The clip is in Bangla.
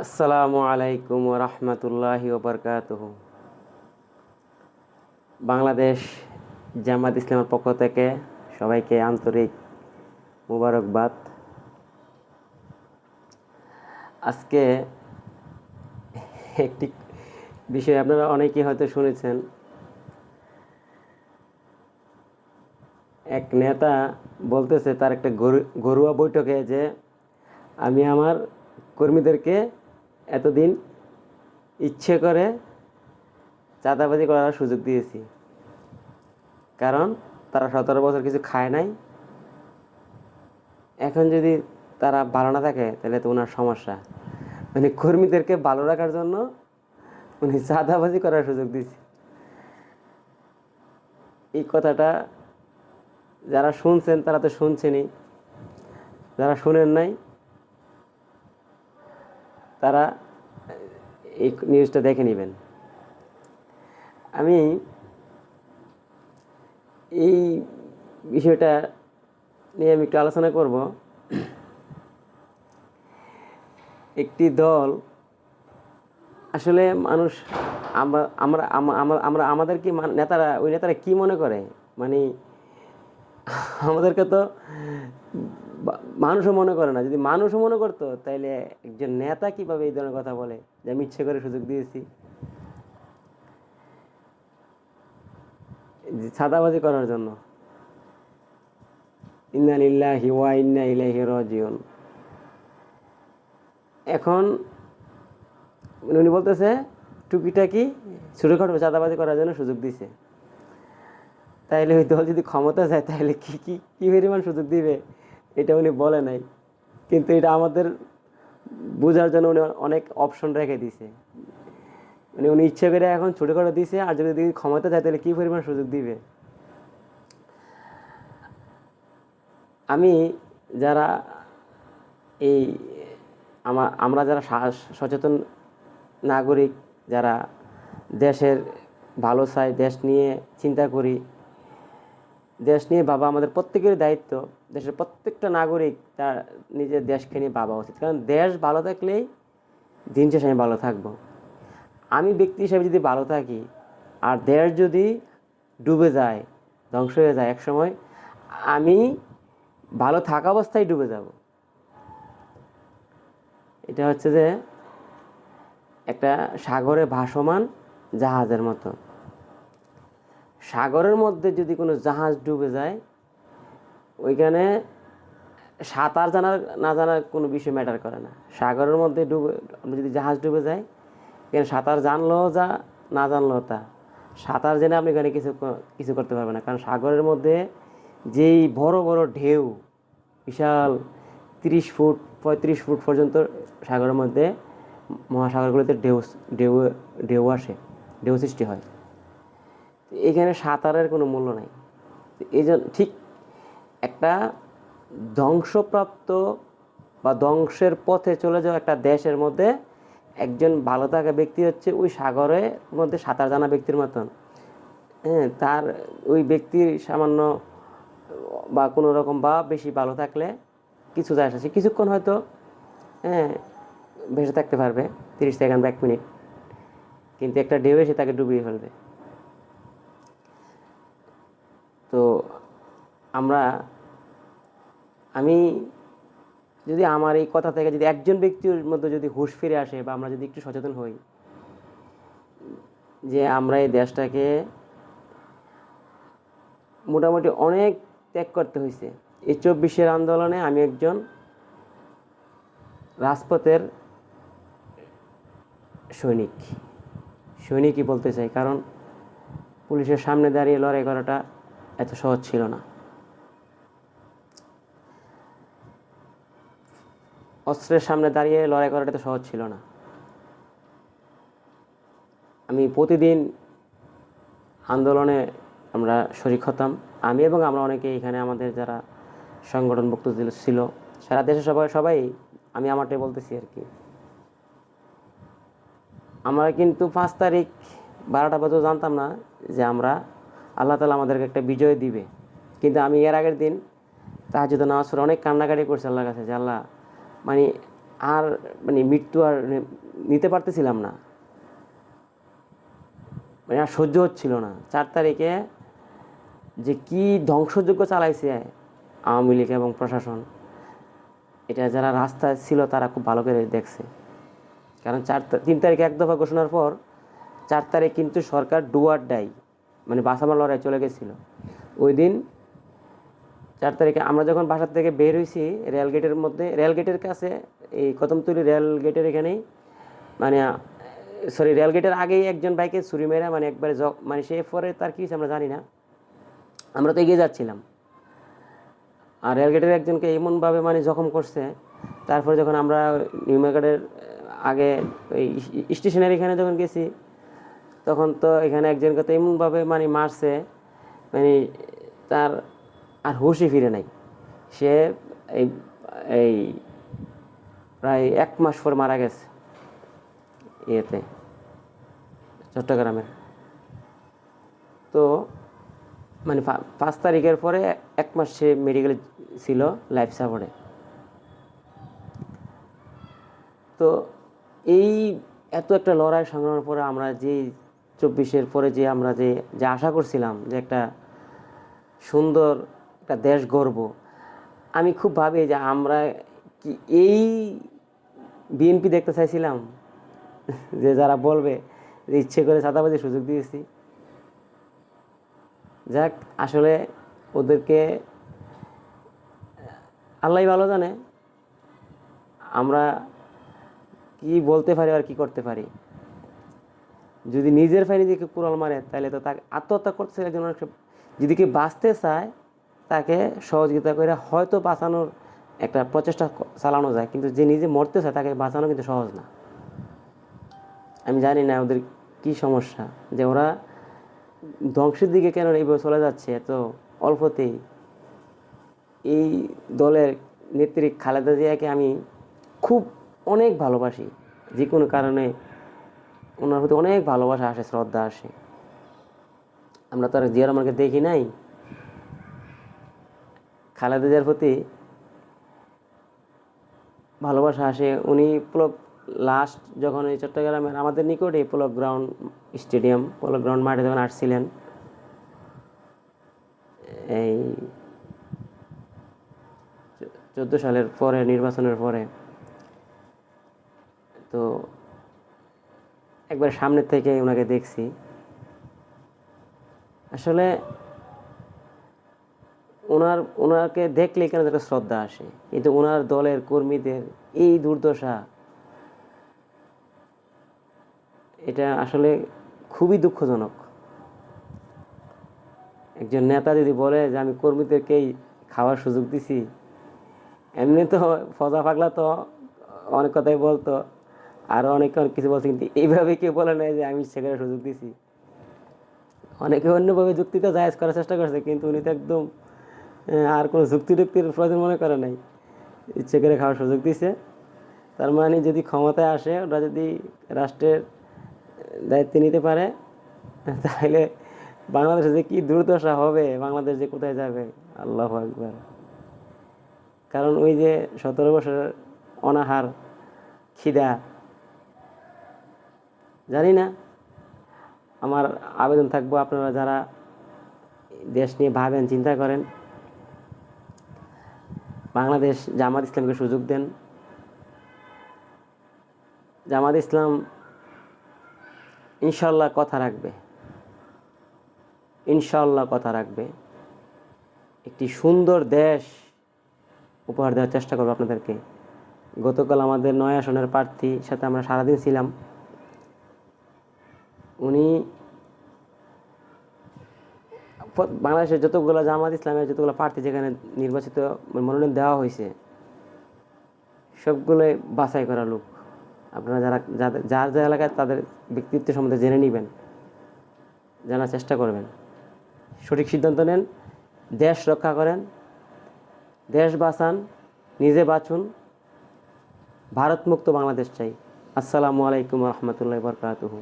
আসসালামু আলাইকুম রহমতুল্লাহি ওবরকাতুহ। বাংলাদেশ জামাত ইসলামের পক্ষ থেকে সবাইকে আন্তরিক মুবারকবাদ। আজকে একটি বিষয় আপনারা অনেকেই হয়তো শুনেছেন। এক নেতা বলতেছে, তার একটা গরু- ঘরোয়া বৈঠকে যে আমি আমার কর্মীদেরকে এতদিন ইচ্ছে করে চাঁদাবাজি করার সুযোগ দিয়েছি। কারণ তারা সতেরো বছর কিছু খায় নাই। এখন যদি তারা ভালো না থাকে, তাহলে তো ওনার সমস্যা। মানে কর্মীদেরকে ভালো রাখার জন্য উনি চাঁদাবাজি করার সুযোগ দিয়েছে। এই কথাটা যারা শুনছেন, তারা তো শুনছেনই। যারা শুনেন নাই তারা, এই নিউজটা দেখে নেবেন। আমি এই বিষয়টা নিয়ে আমি একটু আলোচনা করব। একটি দল, আসলে মানুষ আমরা আমরা আমাদের কি নেতারা, ওই নেতারা কি মনে করে? মানে আমাদেরকে তো মানুষও মনে করে না। যদি মানুষও মনে করতো, তাইলে একজন নেতা কীভাবে এই ধরনের কথা বলে? যে আমি ইচ্ছে করে সুযোগ দিয়েছি। ছাদাবাজি করার জন্য। এখন উনি বলতেছে, টুকিটাকি ছোটোখাটো চাঁদাবাজি করার জন্য সুযোগ দিছে। তাইলে ওই দল যদি ক্ষমতা যায় তাহলে কি কি কি পরিমাণ সুযোগ দিবে? এটা উনি বলে নাই। কিন্তু এটা আমাদের বোঝার জন্য উনি অনেক অপশন রেখে দিছে। মানে উনি ইচ্ছে করে এখন ছোটো ছোটোখাটো দিছে, আর যদি ক্ষমতা যায় তাহলে কী পরিমাণ সুযোগ দিবে? আমি যারা এই আমার, আমরা যারা সচেতন নাগরিক, যারা দেশের ভালো চাই দেশ নিয়ে চিন্তা করি দেশ নিয়ে ভাবা আমাদের প্রত্যেকের দায়িত্ব। দেশের প্রত্যেকটা নাগরিক তার নিজের দেশকে নিয়ে ভাবা উচিত। কারণ দেশ ভালো থাকলেই দিন শেষে আমি ভালো থাকব। আমি ব্যক্তি হিসেবে যদি ভালো থাকি, আর দেশ যদি ডুবে যায়, ধ্বংস হয়ে যায় একসময়, আমি ভালো থাকা অবস্থায় ডুবে যাব। এটা হচ্ছে যে একটা সাগরে ভাসমান জাহাজের মতো। সাগরের মধ্যে যদি কোনো জাহাজ ডুবে যায়, ওইখানে সাঁতার জানার না জানার কোনো বিষয় ম্যাটার করে না। সাগরের মধ্যে ডুবে যদি জাহাজ ডুবে যায় এখানে সাঁতার জানলেও যা, না জানলেও তা। সাঁতার জেনে আপনি এখানে কিছু কিছু করতে পারবেন না। কারণ সাগরের মধ্যে যেই বড় বড় ঢেউ, বিশাল তিরিশ ফুট, পঁয়ত্রিশ ফুট পর্যন্ত সাগরের মধ্যে মহাসাগরগুলোতে ঢেউ ঢেউ ঢেউ আসে, ঢেউ সৃষ্টি হয়। এখানে সাঁতারের কোনো মূল্য নাই। এই জন্য ঠিক একটা ধ্বংসপ্রাপ্ত বা ধ্বংসের পথে চলে যাওয়া একটা দেশের মধ্যে একজন ভালো থাকা ব্যক্তি হচ্ছে ওই সাগরের মধ্যে সাঁতার জানা ব্যক্তির মতন। হ্যাঁ তার ওই ব্যক্তির সামান্য বা কোনো রকম বা বেশি ভালো থাকলে কিছু যায় আসে। কিছুক্ষণ হয়তো হ্যাঁ ভেসে থাকতে পারবে, তিরিশ সেকেন্ড এক মিনিট। কিন্তু একটা ঢেউ এসে তাকে ডুবিয়ে ফেলবে। তো আমরা, আমি যদি আমার এই কথা থেকে যদি একজন ব্যক্তির মধ্যে যদি হুঁশ ফিরে আসে বা আমরা যদি একটু সচেতন হই, যে আমরা এই দেশটাকে মোটামুটি অনেক ত্যাগ করতে হয়েছে এই চব্বিশের আন্দোলনে আমি একজন রাজপথের সৈনিক। সৈনিকই বলতে চাই, কারণ পুলিশের সামনে দাঁড়িয়ে লড়াই করাটা এত সহজ ছিল না। অস্ত্রের সামনে দাঁড়িয়ে লড়াই করাটা তো সহজ ছিল না। আমি প্রতিদিন আন্দোলনে আমরা শরিক হতাম। আমি এবং আমরা অনেকে এখানে আমাদের যারা সংগঠনভুক্ত ছিল- ছিল, সারা দেশে সবাই সবাই আমি আমারটাই বলতেছি আর কি। আমরা কিন্তু পাঁচ তারিখ বারোটা পর্যন্ত জানতাম না যে আমরা আল্লাহ তালা আমাদেরকে একটা বিজয় দিবে। কিন্তু আমি এর আগের দিন তাহাজুদ নামাজ পড়ে অনেক কান্নাকাটি করছি আল্লাহর কাছে যে আল্লাহ মানে আর মানে মৃত্যু আর নিতে পারতেছিলাম না। মানে আর সহ্য হচ্ছিল না। চার তারিখে যে কি ধ্বংসযোগ্য চালাইছে আওয়ামী লীগ এবং প্রশাসন, এটা যারা রাস্তায় ছিল তারা খুব ভালো করে দেখছে। কারণ চার তিন তারিখে এক দফা ঘোষণার পর চার তারিখ কিন্তু সরকার ডুয়ার ডাই মানে বাসামার লড়াই চলে গেছিল। ওই দিন চার তারিখে আমরা যখন বাসার থেকে বের হয়েছি রেল গেটের মধ্যে, রেল গেটের কাছে, এই কদমতলি রেল গেটের এখানেই মানে সরি রেল গেটের আগেই একজন বাইকে ছুরি মেরা মানে একবারে জ মানে সে পরে তার কী আমরা জানি না। আমরা তো এগিয়ে যাচ্ছিলাম। আর রেলগেটের একজনকে এমনভাবে মানে জখম করছে, তারপরে যখন আমরা নিউ মার্কেটের, আগে ওই স্টেশনের এখানে যখন গেছি তখন তো এখানে একজনকে তো এমনভাবে মানে মারছে মানে তার আর হুশই ফিরে নাই। সে এই এই প্রায় এক মাস পর মারা গেছে ইয়েতে, চট্টগ্রামের। তো মানে পাঁচ তারিখের পরে এক মাস সে মেডিকেলে ছিল লাইফ সাপোর্টে। তো এই এত একটা লড়াই সংগ্রামের পরে আমরা যে চব্বিশের পরে যে আমরা যে যে আশা করছিলাম যে একটা সুন্দর একটা দেশ গর্ব আমি খুব ভাবি যে আমরা কি এই বিএনপি দেখতে চাইছিলাম? যে যারা বলবে যে ইচ্ছে করে চাঁদাবাজির সুযোগ দিয়েছি। যাক, আসলে ওদেরকে, আল্লাহ ভালো জানে, আমরা কি বলতে পারি আর কি করতে পারি। যদি নিজের ফাই নিজেকে কুড়াল মারে, তাহলে তো তাকে আত্মহত্যা করতে একজন যদি কেউ বাঁচতে চায়, তাকে সহযোগিতা করে হয়তো বাঁচানোর একটা প্রচেষ্টা চালানো যায়, কিন্তু যে নিজে মরতে চায়, তাকে বাঁচানো কিন্তু সহজ না। আমি জানি না ওদের কি সমস্যা, যে ওরা ধ্বংসের দিকে কেন এইভাবে চলে যাচ্ছে এত অল্পতেই এই দলের নেত্রী খালেদা জিয়াকে আমি খুব অনেক ভালোবাসি, যে কোনো কারণে ওনার প্রতি অনেক ভালোবাসা আসে, শ্রদ্ধা আসে। আমরা তো আর জিয়া রহমানকে দেখি নাই। খালেদা জিয়ার প্রতি ভালোবাসা আসে। উনি পুলক লাস্ট যখন এই চট্টগ্রামের আমাদের নিকটে Pulak ground stadium Pulak ground মাঠে যখন আসছিলেন, এই চোদ্দ সালের পরে, নির্বাচনের পরে, তো একবার সামনের থেকে ওনাকে দেখছি। আসলে ওনার, ওনাকে দেখলে কেন একটা শ্রদ্ধা আসে? কিন্তু ওনার দলের কর্মীদের এই দুর্দশা, এটা আসলে খুবই দুঃখজনক। একজন নেতা যদি বলে যে, আমি কর্মীদেরকেই খাওয়ার সুযোগ দিছি, এমনি তো ফজা পাগলা তো অনেক কথাই বলতো। আরও অনেক অনেক কিছু বলছে, কিন্তু এইভাবে কেউ বলে নাই যে আমি সেখানে সুযোগ দিছি। অনেকে অন্যভাবে যুক্তিটা জায়েজ করার চেষ্টা করছে, কিন্তু উনি তো একদম আর কোনো যুক্তি টুক্তির প্রয়োজন মনে করে নাই। ইচ্ছে করে খাওয়ার সুযোগ দিছে। তার মানে যদি ক্ষমতায় আসে, ওরা যদি রাষ্ট্রের দায়িত্ব নিতে পারে, তাহলে বাংলাদেশে যে কি দুর্দশা হবে, বাংলাদেশ যে কোথায় যাবে? আল্লাহ একবার কারণ ওই যে সতেরো বছরের অনাহার, খিদা জানি না। আমার আবেদন থাকব আপনারা যারা দেশ নিয়ে ভাবেন, চিন্তা করেন। বাংলাদেশ জামাত ইসলামকে সুযোগ দেন। জামাত ইসলাম ইনশাল্লাহ কথা রাখবে। ইনশাল্লাহ কথা রাখবে। একটি সুন্দর দেশ উপহার দেওয়ার চেষ্টা করব আপনাদেরকে। গতকাল আমাদের নয় আসনের প্রার্থী সাথে আমরা সারাদিন ছিলাম। উনি বাংলাদেশের যতগুলো জামাত, ইসলামের যতগুলো প্রার্থী যেখানে নির্বাচিত মনোনয়ন দেওয়া হয়েছে, সবগুলোই বাছাই করা লোক। আপনারা যারা, যাদের, যার যে এলাকায় তাদের ব্যক্তিত্ব সম্বন্ধে জেনে নেবেন, জানার চেষ্টা করবেন। সঠিক সিদ্ধান্ত নেন, দেশ রক্ষা করেন, দেশ বাঁচান, নিজে বাঁচুন ভারত মুক্ত বাংলাদেশ চাই। আসসালামু আলাইকুম রহমতুল্লাহ বরকাতুহু।